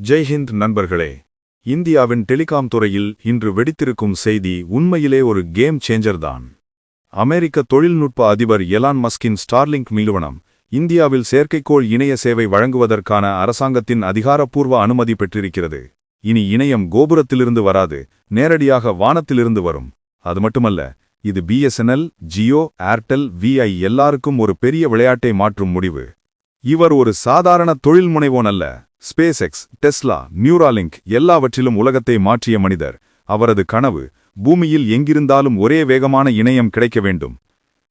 ஜெய்ஹிந்த் நண்பர்களே இந்தியாவின் டெலிகாம் துறையில் இன்று வெடித்திருக்கும் செய்தி உண்மையிலே ஒரு கேம் சேஞ்சர் தான் அமெரிக்க தொழில்நுட்ப அதிபர் எலான் மஸ்கின் ஸ்டார்லிங்க் நிறுவனம் இந்தியாவில் செயற்கைக்கோள் இணைய சேவை வழங்குவதற்கான அரசாங்கத்தின் அதிகாரப்பூர்வ அனுமதி பெற்றிருக்கிறது. இனி இணையம் கோபுரத்திலிருந்து வராது நேரடியாக வானத்திலிருந்து வரும். அது மட்டுமல்ல இது பிஎஸ்என்எல் ஜியோ ஏர்டெல் விஐ எல்லாருக்கும் ஒரு பெரிய விளையாட்டை மாற்றும் முடிவு. இவர் ஒரு சாதாரண தொழில் முனைவோன் அல்ல. ஸ்பேஸ் எக்ஸ் டெஸ்லா நியூராலிங்க் எல்லாவற்றிலும் உலகத்தை மாற்றிய மனிதர். அவரது கனவு பூமியில் எங்கிருந்தாலும் ஒரே வேகமான இணையம் கிடைக்க வேண்டும்.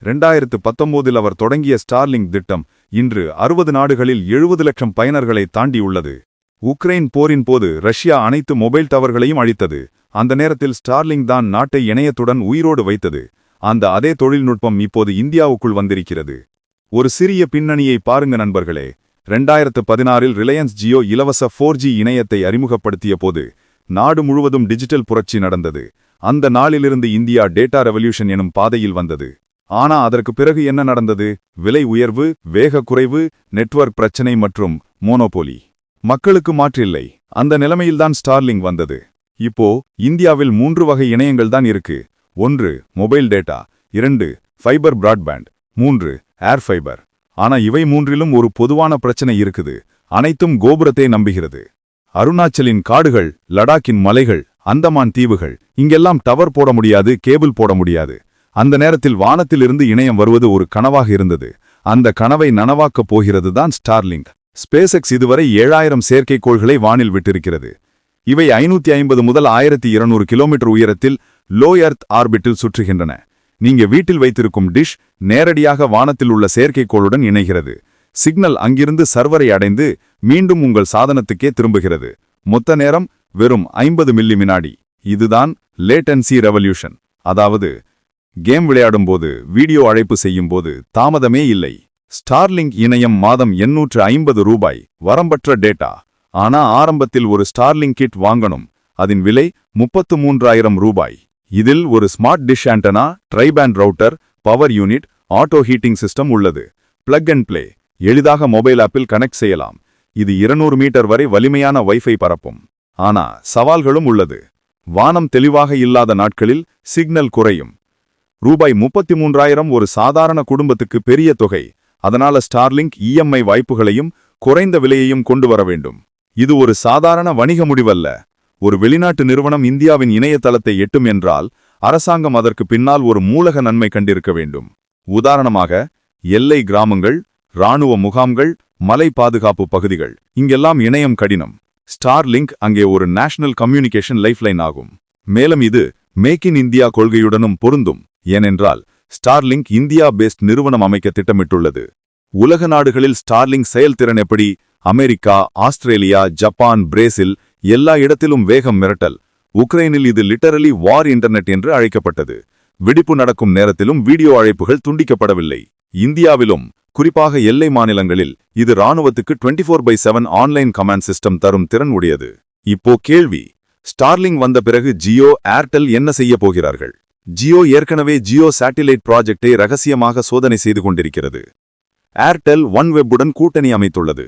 ரெண்டாயிரத்து பத்தொன்பதில் அவர் தொடங்கிய ஸ்டார்லிங்க் திட்டம் இன்று அறுபது நாடுகளில் எழுபது லட்சம் பயனர்களை தாண்டியுள்ளது உக்ரைன் போரின் போது ரஷ்யா அனைத்து மொபைல் டவர்களையும் அழித்தது. அந்த நேரத்தில் ஸ்டார்லிங் தான் நாட்டை இணையத்துடன் உயிரோடு வைத்தது. அந்த அதே தொழில்நுட்பம் இப்போது இந்தியாவுக்குள் வந்திருக்கிறது. ஒரு சிறிய பின்னணியை பாருங்க நண்பர்களே. ரெண்டாயிரத்து பதினாறில் ரிலையன்ஸ் ஜியோ இலவச ஃபோர் ஜி இணையத்தை அறிமுகப்படுத்திய போது நாடு முழுவதும் டிஜிட்டல் புரட்சி நடந்தது. அந்த நாளிலிருந்து இந்தியா டேட்டா ரெவல்யூஷன் எனும் பாதையில் வந்தது. ஆனா அதற்கு பிறகு என்ன நடந்தது? விலை உயர்வு வேக குறைவு நெட்வொர்க் பிரச்சனை மற்றும் மோனோபோலி. மக்களுக்கு மாற்றில்லை. அந்த நிலைமையில்தான் ஸ்டார்லிங் வந்தது. இப்போ இந்தியாவில் மூன்று வகை இணையங்கள் தான் இருக்கு. ஒன்று மொபைல் டேட்டா. இரண்டு ஃபைபர் பிராட்பேண்ட். மூன்று ஏர் ஃபைபர். ஆனா இவை மூன்றிலும் ஒரு பொதுவான பிரச்சனை இருக்குது. அனைத்தும் கோபுரத்தை நம்புகிறது. அருணாச்சலின் காடுகள் லடாக்கின் மலைகள் அந்தமான் தீவுகள் இங்கெல்லாம் டவர் போட முடியாது கேபிள் போட முடியாது. அந்த நேரத்தில் வானத்திலிருந்து இணையம் வருவது ஒரு கனவாக இருந்தது. அந்த கனவை நனவாக்கப் போகிறது தான் ஸ்டார்லிங்க். ஸ்பேசெக்ஸ் இதுவரை ஏழாயிரம் செயற்கைக்கோள்களை வானில் விட்டிருக்கிறது. இவை ஐநூத்தி ஐம்பது முதல் ஆயிரத்தி இருநூறு கிலோமீட்டர் உயரத்தில் லோ எர்த் ஆர்பிட்டில் சுற்றுகின்றன. நீங்க வீட்டில் வைத்திருக்கும் டிஷ் நேரடியாக வானத்தில் உள்ள செயற்கைக்கோளுடன் இணைகிறது. சிக்னல் அங்கிருந்து சர்வரை அடைந்து மீண்டும் உங்கள் சாதனத்துக்கே திரும்புகிறது. மொத்த நேரம் வெறும் ஐம்பது மில்லி வினாடி இதுதான் லேட்டன்சி ரெவல்யூஷன். அதாவது கேம் விளையாடும்போது வீடியோ அழைப்பு செய்யும்போது தாமதமே இல்லை. ஸ்டார்லிங்க் இணையம் மாதம் எண்ணூற்று ஐம்பது ரூபாய் வரம்பற்ற டேட்டா. ஆனா ஆரம்பத்தில் ஒரு ஸ்டார்லிங் கிட் வாங்கணும். அதன் விலை முப்பத்து மூன்றாயிரம் ரூபாய். இதில் ஒரு smart dish antenna triband router power unit auto heating system உள்ளது. Plug and play. எளிதாக மொபைல் ஆப்பில் கனெக்ட் செய்யலாம். இது இருநூறு மீட்டர் வரை வலிமையான வைஃபை பரப்பும். ஆனா சவால்களும் உள்ளது. வானம் தெளிவாக இல்லாத நாட்களில் சிக்னல் குறையும். ரூபாய் முப்பத்தி மூன்றாயிரம் ஒரு சாதாரண குடும்பத்துக்கு பெரிய தொகை. அதனால ஸ்டார்லிங்க் இஎம்ஐ வாய்ப்புகளையும் குறைந்த விலையையும் கொண்டு வர வேண்டும். இது ஒரு சாதாரண வணிக முடிவல்ல. ஒரு வெளிநாட்டு நிறுவனம் இந்தியாவின் இணையதளத்தை எட்டும் என்றால் அரசாங்கம் அதற்கு பின்னால் ஒரு மூலக நன்மை கண்டிருக்க வேண்டும். உதாரணமாக எல்லை கிராமங்கள் இராணுவ முகாம்கள் மலை பாதுகாப்பு பகுதிகள். இங்கெல்லாம் இணையம் கடினம். ஸ்டார் லிங்க் அங்கே ஒரு நேஷனல் கம்யூனிகேஷன் லைஃப்லைன் ஆகும். மேலும் இது மேக் இன் இந்தியா கொள்கையுடனும் பொருந்தும். ஏனென்றால் ஸ்டார்லிங்க் இந்தியா பேஸ்ட் நிறுவனம் அமைக்க திட்டமிட்டுள்ளது. உலக நாடுகளில் ஸ்டார்லிங்க் செயல்திறன் எப்படி? அமெரிக்கா ஆஸ்திரேலியா ஜப்பான் பிரேசில் எல்லா இடத்திலும் வேகம் மிரட்டல். உக்ரைனில் இது லிட்டரலி வார் இன்டர்நெட் என்று அழைக்கப்பட்டது. வெடிப்பு நடக்கும் நேரத்திலும் வீடியோ அழைப்புகள் துண்டிக்கப்படவில்லை. இந்தியாவிலும் குறிப்பாக எல்லை மாநிலங்களில் இது ராணுவத்துக்கு twenty four by seven online command system தரும் திறன் உடையது. இப்போ கேள்வி ஸ்டார்லிங் வந்த பிறகு ஜியோ ஏர்டெல் என்ன செய்ய போகிறார்கள்? ஜியோ ஏற்கனவே ஜியோ சேட்டிலைட் ப்ராஜெக்டை ரகசியமாக சோதனை செய்து கொண்டிருக்கிறது. ஏர்டெல் ஒன் வெப்புடன் கூட்டணி அமைத்துள்ளது.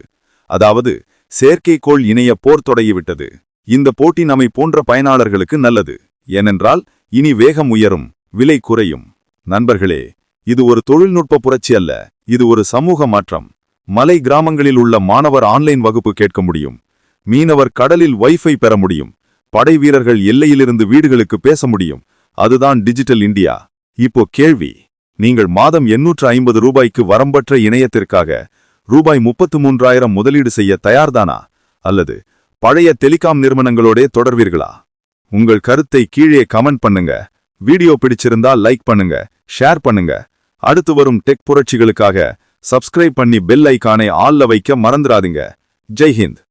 அதாவது செயற்கைக்கோள் இணைய போர் தொடங்கிவிட்டது. இந்த போட்டி நம்மை போன்ற பயனாளர்களுக்கு நல்லது. ஏனென்றால் இனி வேகம் உயரும் விலை குறையும். நண்பர்களே இது ஒரு தொழில்நுட்ப புரட்சி அல்ல. இது ஒரு சமூக மாற்றம். மலை கிராமங்களில் உள்ள மாணவர் ஆன்லைன் வகுப்பு கேட்க முடியும். மீனவர் கடலில் வைஃபை பெற முடியும். படை வீரர்கள் எல்லையிலிருந்து வீடுகளுக்கு பேச முடியும். அதுதான் டிஜிட்டல் இந்தியா. இப்போ கேள்வி நீங்கள் மாதம் எண்ணூற்று ஐம்பது ரூபாய்க்கு வரம்பற்ற இணையத்திற்காக ரூபாய் முப்பத்து மூன்றாயிரம் முதலீடு செய்ய தயார்தானா? அல்லது பழைய டெலிகாம் நிறுவனங்களோடே தொடர்வீர்களா? உங்கள் கருத்தை கீழே கமெண்ட் பண்ணுங்க. வீடியோ பிடிச்சிருந்தா லைக் பண்ணுங்க ஷேர் பண்ணுங்க. அடுத்து வரும் டெக் புரட்சிகளுக்காக சப்ஸ்கிரைப் பண்ணி பெல் ஐக்கானை ஆல்ல வைக்க மறந்துடாதீங்க. ஜெய்ஹிந்த்